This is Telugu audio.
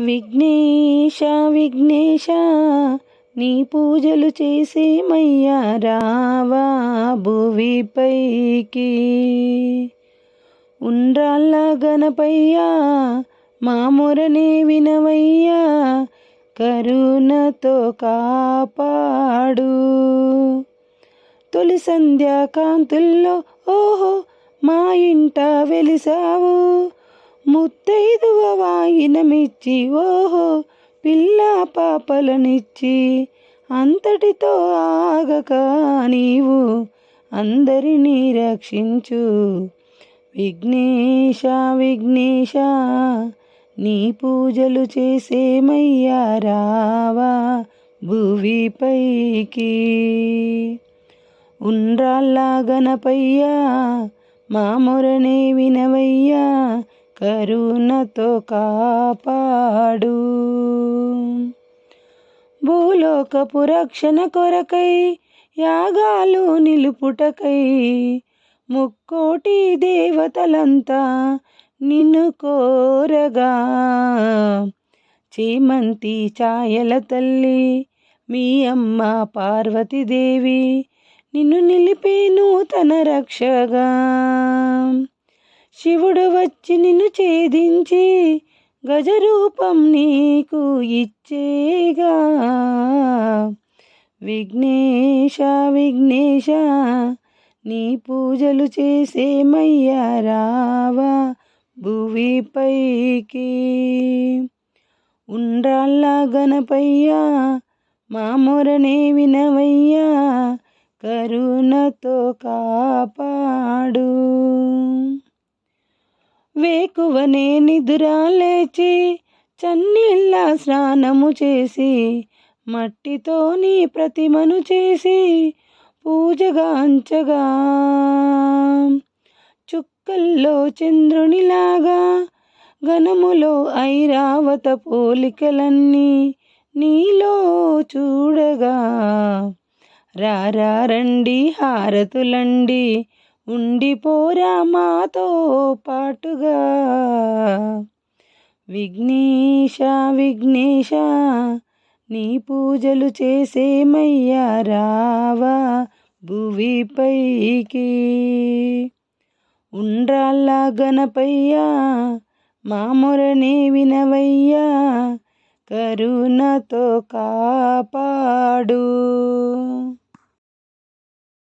విఘ్నేశ విఘ్నేశ నీ పూజలు చేసేమయ్యా రావా భువిపైకి ఉండ్రాళ్ళ గణపయ్యా మా మొరనే వినవయ్యా కరుణతో కాపాడు. తొలి సంధ్యాకాంతుల్లో ఓహో మా ఇంట వెలిసావు. ముత్తైదువ వాయినమిచ్చి ఓహో పిల్ల పాపలనిచ్చి అంతటితో ఆగక నీవు అందరినీ రక్షించు. విఘ్నేశ విఘ్నేశ నీ పూజలు చేసేమయ్యా రావా భువిపైకి. ఉండ్రాల్లా గణపయ్యా మా మొరనే వినవయ్యా కరుణతో కాపాడు. భూలోకపు రక్షణ కొరకై యాగాలు నిలుపుటకై ముక్కోటి దేవతలంతా నిన్ను కోరగా. చేమంతి ఛాయల తల్లి మీ అమ్మ పార్వతీదేవి నిన్ను నిలిపే నూతన రక్షగా. శివుడు వచ్చి నిన్ను ఛేదించి గజరూపం నీకు ఇచ్చేగా. విఘ్నేశ విఘ్నేశ నీ పూజలు చేసేమయ్యా రావా భువిపైకి. ఉండ్రాల్లా గణపయ్యా మా మొరనే వినవయ్యా కరుణతో కాపాడు. వేకువనే నిదురా లేచి చన్నీళ్ళ స్నానము చేసి మట్టితో నీ ప్రతిమను చేసి పూజగాంచగా చుక్కల్లో చంద్రునిలాగా ఘనములో ఐరావత పోలికలన్నీ నీలో చూడగా. రారండి హారతులండి ఉండిపోరా మాతో పాటుగా. విఘ్నేశ విఘ్నేశ నీ పూజలు చేసేమయ్యా రావా భువిపైకి ఉండ్రాళ్ళ గణపయ్యా మా మొరనే వినవయ్యా కరుణతో కాపాడు.